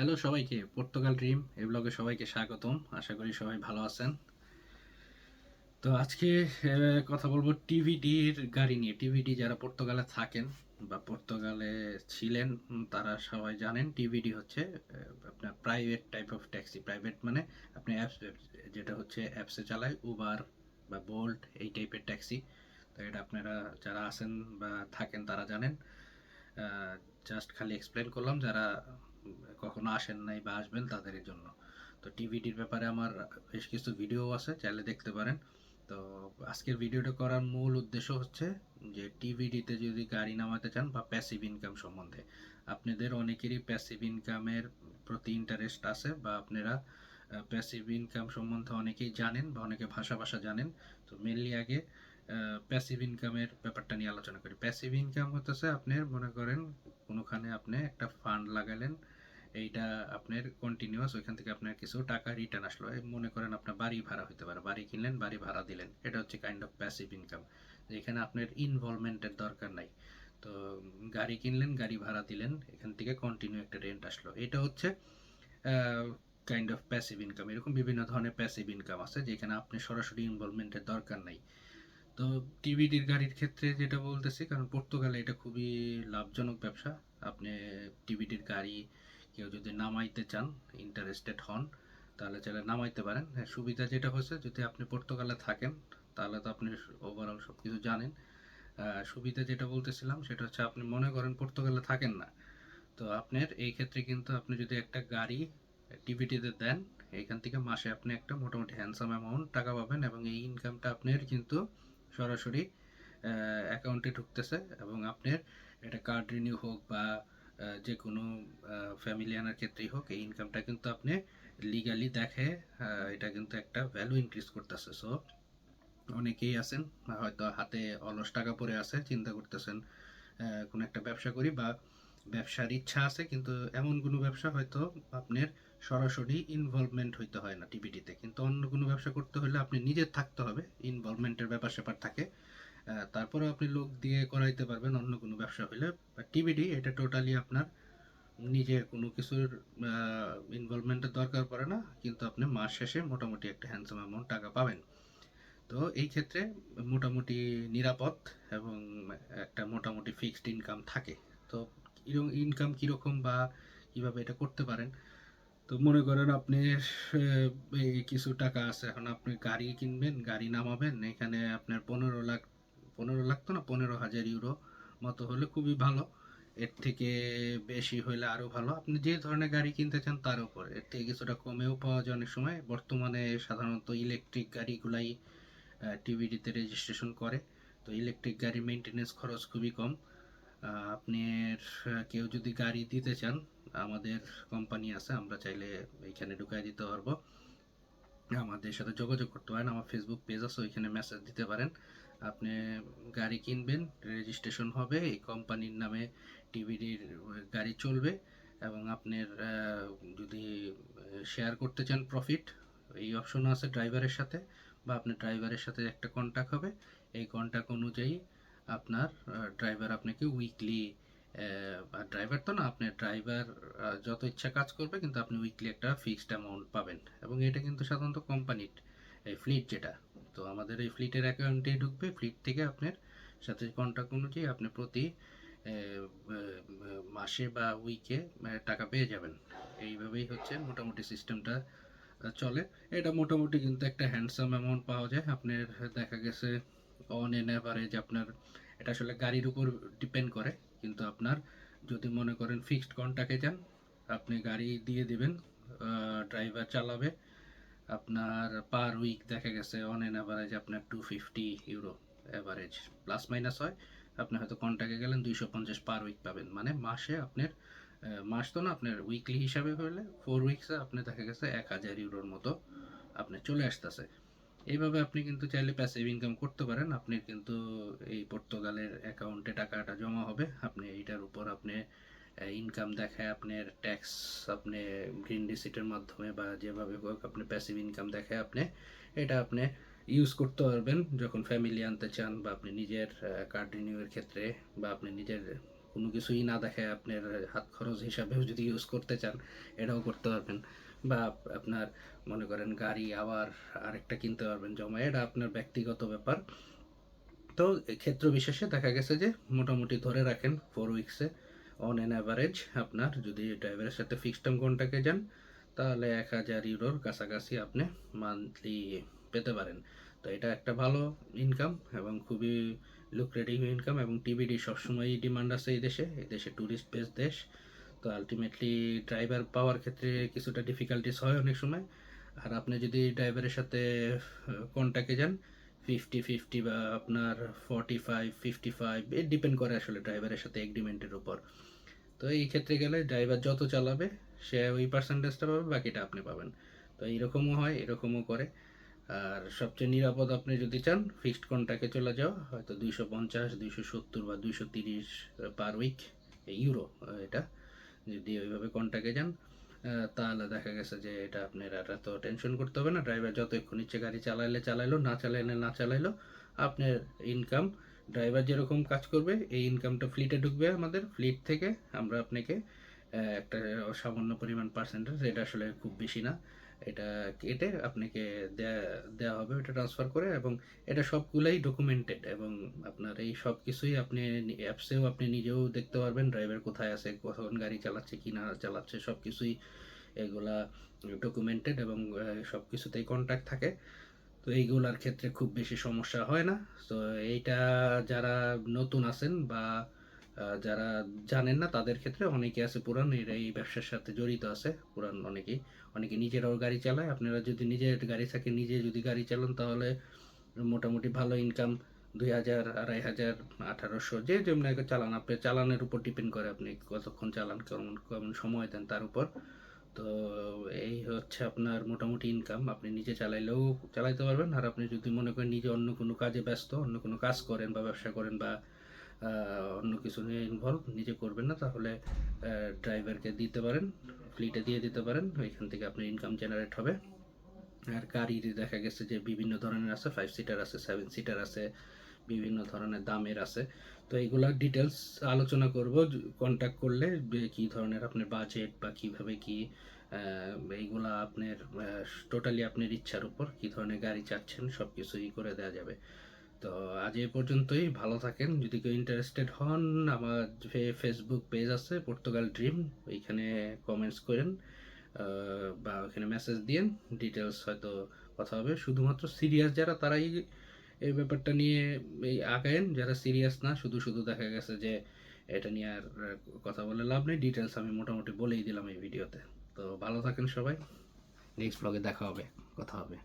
Hello সবাইকে Portugal dream এই ব্লগে সবাইকে স্বাগতম। আশা করি সবাই ভালো আছেন। তো আজকে কথা বলব টিভিডির গাড়ি নিয়ে। টিভিডি যারা পর্তুগালে থাকেন বা পর্তুগালে ছিলেন তারা সবাই জানেন টিভিডি হচ্ছে আপনার private type of taxi private মানে আপনি অ্যাপস যেটা হচ্ছে অ্যাপসে চালায় উবার বা বোল্ট এই টাইপের ট্যাক্সি তো এটা আপনারা যারা আছেন বা থাকেন তারা জানেন। জাস্ট খালি এক্সপ্লেন করলাম, যারা কখনো আসেন নাই বা আসবেন তাদের জন্য। তো টিভিডির ব্যাপারে আমার বেশ কিছু ভিডিও আছে, চাইলে দেখতে পারেন। তো আজকের ভিডিওটা করার মূল উদ্দেশ্য হচ্ছে যে টিভিডিতে যদি গাড়ি নামাতে চান বা প্যাসিভ ইনকাম সম্বন্ধে, আপনাদের অনেকেরই প্যাসিভ ইনকামের প্রতি ইন্টারেস্ট আছে বা আপনারা প্যাসিভ ইনকাম সম্বন্ধে অনেকেই জানেন বা অনেকে ভাষা ভাষা জানেন। তো মেনলি আগে প্যাসিভ ইনকামের ব্যাপারটা নিয়ে আলোচনা করি। প্যাসিভ ইনকাম হতেছে আপনার, মনে করেন কোনোখানে আপনি একটা ফান্ড লাগালেন এইটা আপনার কন্টিনিউয়াস ওইখান থেকে আপনার কিছু টাকা রিটার্ন আসলো। মনে করেন আপনার বাড়ি ভাড়া হতে পারে। বাড়ি কিনলেন, বাড়ি ভাড়া দিলেন। এটা হচ্ছে কাইন্ড অফ প্যাসিভ ইনকাম যেখানে আপনার ইনভলভমেন্টের দরকার নাই। তো গাড়ি কিনলেন, গাড়ি ভাড়া দিলেন, এখান থেকে কন্টিনিউ একটা রেন্ট আসলো। এটা হচ্ছে কাইন্ড অফ প্যাসিভ ইনকাম এরকম বিভিন্ন ধরনের প্যাসিভ ইনকাম আছে, যেখানে আপনি সরাসরি ইনভলভমেন্টের দরকার নাই। তো টিভিডির গাড়ির ক্ষেত্রে যেটা বলতেছি, কারণ পর্তুগালে এটা খুবই লাভজনক ব্যবসা। আপনি টিভিডির গাড়ি কেউ যদি নামাইতে চান ইন্টারেস্টেড হন তাহলে চাইলে নামাইতে পারেন। হ্যাঁ, সুবিধা যেটা হচ্ছে যদি আপনি পর্তুগালে থাকেন তাহলে তো আপনি ওভারঅল সব কিছু জানেন সুবিধা যেটা বলতেছিলাম সেটা হচ্ছে আপনি মনে করেন পর্তুগালে থাকেন না। তো আপনার এই ক্ষেত্রে কিন্তু আপনি যদি একটা গাড়ি টিভিটিতে দেন এখান থেকে মাসে আপনি একটা মোটামুটি হ্যান্ডসাম অ্যামাউন্ট টাকা পাবেন এবং এই ইনকামটা আপনার কিন্তু সরাসরি অ্যাকাউন্টে ঢুকতেছে এবং আপনার এটা কার্ড রিনিউ হোক বা যে কোনো ফ্যামিলি আনার ক্ষেত্রেই হোক, এই ইনকামটা কিন্তু আপনি লিগালি দেখে এটা কিন্তু একটা ভ্যালু ইনক্রিজ করতেছে। সো অনেকেই আছেন, হয়তো হাতে অলস টাকা পড়ে আছে, চিন্তা করতেছেন কোনো একটা ব্যবসা করি বা ব্যবসার ইচ্ছা আছে, কিন্তু এমন কোনো ব্যবসা হয়তো আপনার সরাসরি ইনভলভমেন্ট হইতে হয় না টিভিটিতে কিন্তু অন্য কোনো ব্যবসা করতে হলে আপনি নিজের থাকতে হবে ইনভলভমেন্টের ব্যাপার স্যাপার থাকে। আহ, তারপরে আপনি লোক দিয়ে করাইতে পারবেন অন্য কোনো ব্যবসা হলে টিভিডি এটা টোটালি আপনার নিজের কোনো কিছুর ইনভলভমেন্টের দরকার পড়ে না কিন্তু আপনি মাস শেষে মোটামুটি একটা হ্যান্ডসাম অ্যামাউন্ট টাকা পাবেন। তো এই ক্ষেত্রে মোটামুটি নিরাপদ এবং একটা মোটামুটি ফিক্সড ইনকাম থাকে। তো ইনকাম কীরকম বা কীভাবে এটা করতে পারেন? তো মনে করেন আপনি কিছু টাকা আছে এখন আপনি গাড়ি কিনবেন গাড়ি নামাবেন এখানে আপনার পনেরো লাখ পনেরো লাগতো না পনেরো হাজার ইউরো মতো হলে খুবই ভালো। এর থেকে বেশি হলে আরও ভালো। আপনি যে ধরনের গাড়ি কিনতে চান তার উপর। এর থেকে কিছুটা কমেও পাওয়া যায় অনেক সময়। বর্তমানে সাধারণত ইলেকট্রিক গাড়িগুলাই টিভিডিতে রেজিস্ট্রেশন করে। তো ইলেকট্রিক গাড়ির মেনটেনেন্স খরচ খুবই কম। আহ, আপনার কেউ যদি গাড়ি দিতে চান আমাদের কোম্পানি আছে আমরা চাইলে এখানে ঢুকাই দিতে পারব। আমাদের সাথে যোগাযোগ করতে পারেন। আমার ফেসবুক পেজ আছে ওইখানে মেসেজ দিতে পারেন। আপনি গাড়ি কিনবেন রেজিস্ট্রেশন হবে, এই কোম্পানির নামে টিভিডির গাড়ি চলবে এবং আপনার যদি শেয়ার করতে চান প্রফিট এই অপশন আছে ড্রাইভারের সাথে বা আপনার ড্রাইভারের সাথে একটা কন্ট্যাক্ট হবে। এই কন্ট্যাক্ট অনুযায়ী আপনার ড্রাইভার আপনাকে উইকলি ড্রাইভার তো না আপনার ড্রাইভার যত ইচ্ছা কাজ করবে কিন্তু আপনি উইকলি একটা ফিক্সড অ্যামাউন্ট পাবেন। এবং এটা কিন্তু সাধারণত কোম্পানির এই ফ্লিট যেটা, তো আমাদের এই ফ্লিটের অ্যাকাউন্টে ঢুকবে। ফ্লিট থেকে আপনার সাথে কন্ট্যাক্ট অনুযায়ী আপনি প্রতি মাসে বা উইকে টাকা পেয়ে যাবেন। এইভাবেই হচ্ছে মোটামুটি সিস্টেমটা চলে। এটা মোটামুটি কিন্তু একটা হ্যান্ডসাম অ্যামাউন্ট পাওয়া যায়। আপনার দেখা গেছে অন এন অ্যাভারেজ আপনার, এটা আসলে গাড়ির উপর ডিপেন্ড করে। কিন্তু আপনার যদি মনে করেন ফিক্সড কন্ট্যাক্টে যান, আপনি গাড়ি দিয়ে দিবেন ড্রাইভার চালাবে। আপনার পার উইক দেখা গেছে অন এন অ্যাভারেজ আপনার two fifty euro average plus minus হয়। আপনি হয়তো কন্ট্যাক্টে গেলেন দুইশো পঞ্চাশ পার উইক পাবেন। মানে মাসে আপনার মাস তো না, আপনার উইকলি হিসাবে হলে ফোর উইকসে আপনি দেখা গেছে এক হাজার ইউরোর মতো আপনার চলে আসতেছে। এইভাবে আপনি কিন্তু চাইলে প্যাসিভ ইনকাম করতে পারেন। আপনি কিন্তু এই পর্তুগালের অ্যাকাউন্টে টাকাটা জমা হবে। আপনি এইটার উপর আপনি ইনকাম দেখায় আপনার ট্যাক্স আপনি গ্রিন রিসিটের মাধ্যমে বা যেভাবে হোক আপনি প্যাসিভ ইনকাম দেখায় আপনি এটা আপনি ইউজ করতে পারবেন। যখন ফ্যামিলি আনতে চান বা আপনি নিজের কার্ড রিনিউয়ের ক্ষেত্রে বা আপনি নিজের কোনো কিছুই না দেখে আপনার হাত খরচ হিসাবেও যদি ইউজ করতে চান, এটাও করতে পারবেন। বা আপনার মনে করেন গাড়ি, আবার আরেকটা কিনতে পারবেন জমা এটা আপনার ব্যক্তিগত ব্যাপার। তো ক্ষেত্র বিশেষে দেখা গেছে যে মোটামুটি ধরে রাখেন ফোর উইক্সে অন অ্যান অ্যাভারেজ আপনার যদি ড্রাইভারের সাথে ফিক্সড টার্ম কন্ট্রাক্টে যান, তাহলে এক হাজার ইউরোর কাছাকাছি আপনি মান্থলি পেতে পারেন। তো এটা একটা ভালো ইনকাম এবং খুবই লুক্রেটিভ ইনকাম এবং টিভিডি সবসময়ই ডিমান্ড আছে এই দেশে। এই দেশে ট্যুরিস্ট বেস দেশ। তো আলটিমেটলি ড্রাইভার পাওয়ার ক্ষেত্রে কিছুটা ডিফিকাল্টিস হয় অনেক সময়। আর আপনি যদি ড্রাইভারের সাথে কন্ট্যাক্টে যান ফিফটি ফিফটি বা আপনার forty five fifty five depend করে আসলে ড্রাইভারের সাথে এগ্রিমেন্টের উপর। তো এই ক্ষেত্রে গেলে ড্রাইভার যত চালাবে, সে ওই পার্সেন্টেজটা পাবে, বাকিটা আপনি পাবেন। তো এইরকমও হয়, এরকমও করে। আর সবচেয়ে নিরাপদ আপনি যদি চান ফিক্সড কন্ট্রাক্টে চলে যাও, হয়তো দুইশো পঞ্চাশ, দুইশো সত্তর বা দুইশো তিরিশ পার উইক ইউরো এটা। যদি ওইভাবে কন্ট্রাক্টে যান তাহলে দেখা গেছে যে এটা আপনার আর এত টেনশন করতে হবে না। ড্রাইভার যতক্ষণ ইচ্ছে গাড়ি চালাইলে চালাইলো, না চালাইলে না চালাইলো, আপনার ইনকাম ড্রাইভার যেরকম কাজ করবে, এই ইনকামটা ফ্লিটে ঢুকবে আমাদের। ফ্লিট থেকে আমরা আপনাকে একটা সামান্য পরিমাণ পার্সেন্টেজ এটা আসলে খুব বেশি না। এটা কেটে আপনাকে দেয়া দেওয়া হবে, ওটা ট্রান্সফার করে এবং এটা সবগুলাই ডকুমেন্টেড এবং আপনার এই সব কিছুই আপনি অ্যাপসেও আপনি নিজেও দেখতে পারবেন ড্রাইভার কোথায় আছে, কখন গাড়ি চালাচ্ছে, কি না চালাচ্ছে সব কিছুই এগুলা ডকুমেন্টেড এবং সব কিছুতেই কন্ট্যাক্ট থাকে। তো এইগুলার ক্ষেত্রে খুব বেশি সমস্যা হয় না। তো এইটা যারা নতুন আছেন বা যারা জানেন না, তাদের ক্ষেত্রে অনেকে আছে পুরান, এরা এই ব্যবসার সাথে জড়িত আছে, পুরান অনেকেই। অনেকে নিজেরাও গাড়ি চালায়, আপনারা যদি নিজের গাড়ি থাকে, নিজে যদি গাড়ি চালান, তাহলে মোটামুটি ভালো ইনকাম দুই হাজার, আড়াই হাজার, আঠারোশো, যে যেমন চালান, আপনি চালানের উপর ডিপেন্ড করে আপনি কতক্ষণ চালান, কেমন কেমন সময় দেন তার উপর। তো এই হচ্ছে আপনার মোটামুটি ইনকাম আপনি নিজে চালাইলেও চালাইতে পারবেন। আর আপনি যদি মনে করেন নিজে অন্য কোনো কাজে ব্যস্ত, অন্য কোনো কাজ করেন বা ব্যবসা করেন বা অন্য কিছু নিয়ে ইনভলভ নিজে করবেন না, তাহলে ড্রাইভারকে দিতে পারেন ফ্লিটে দিয়ে দিতে পারেন, ওইখান থেকে আপনার ইনকাম জেনারেট হবে। আর গাড়ি দেখা গেছে যে বিভিন্ন ধরনের আছে ফাইভ সিটার আছে সেভেন সিটার আছে বিভিন্ন ধরনের দামের আছে। তো এইগুলার ডিটেলস আলোচনা করব কন্ট্যাক্ট করলে কি ধরনের আপনার বাজেট বা কীভাবে কি এইগুলা আপনার টোটালি আপনার ইচ্ছার উপর কি ধরনের গাড়ি চাচ্ছেন সব কিছুই করে দেওয়া যাবে। তো আজ এই পর্যন্তই, ভালো থাকেন। যদি কেউ ইন্টারেস্টেড হন, আমার ফেসবুক পেজ আছে পর্তুগাল ড্রিম ওইখানে কমেন্টস করেন বা ওখানে মেসেজ দিয়েন ডিটেলস হয়তো কথা হবে। শুধুমাত্র সিরিয়াস যারা, তারাই এই ব্যাপারটা নিয়ে এই আগায়েন যারা সিরিয়াস না, শুধু শুধু দেখা গেছে যে এটা নিয়ে আর কথা বলে লাভ নেই। ডিটেলস আমি মোটামুটি বলেই দিলাম এই ভিডিওতে তো। ভালো থাকেন সবাই। নেক্সট ব্লগে দেখা হবে, কথা হবে।